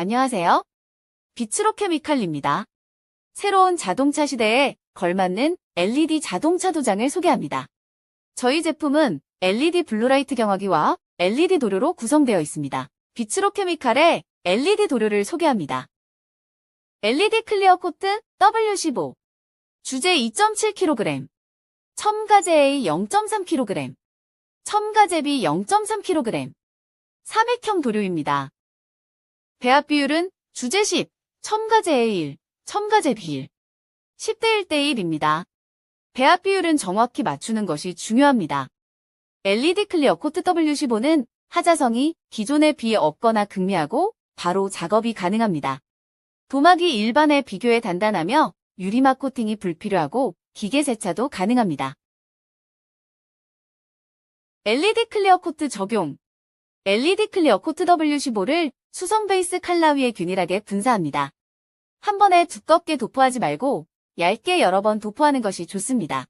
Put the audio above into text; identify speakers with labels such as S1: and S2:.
S1: 안녕하세요. 비츠로 케미칼입니다. 새로운 자동차 시대에 걸맞는 LED 자동차 도장을 소개합니다. 저희 제품은 LED 블루라이트 경화기와 LED 도료로 구성되어 있습니다. 비츠로 케미칼의 LED 도료를 소개합니다. LED 클리어 코트 W15 주제 2.7kg 첨가제 A 0.3kg 첨가제 B 0.3kg 삼액형 도료입니다. 배합 비율은 주제 10, 첨가제 A1, 첨가제 B1, 10대 1대 1입니다. 배합 비율은 정확히 맞추는 것이 중요합니다. LED 클리어 코트 W15는 하자성이 기존에 비해 없거나 극미하고 바로 작업이 가능합니다. 도막이 일반에 비교해 단단하며 유리막 코팅이 불필요하고 기계 세차도 가능합니다. LED 클리어 코트 적용 LED 클리어 코트 W15를 수성 베이스 칼라 위에 균일하게 분사합니다. 한 번에 두껍게 도포하지 말고 얇게 여러 번 도포하는 것이 좋습니다.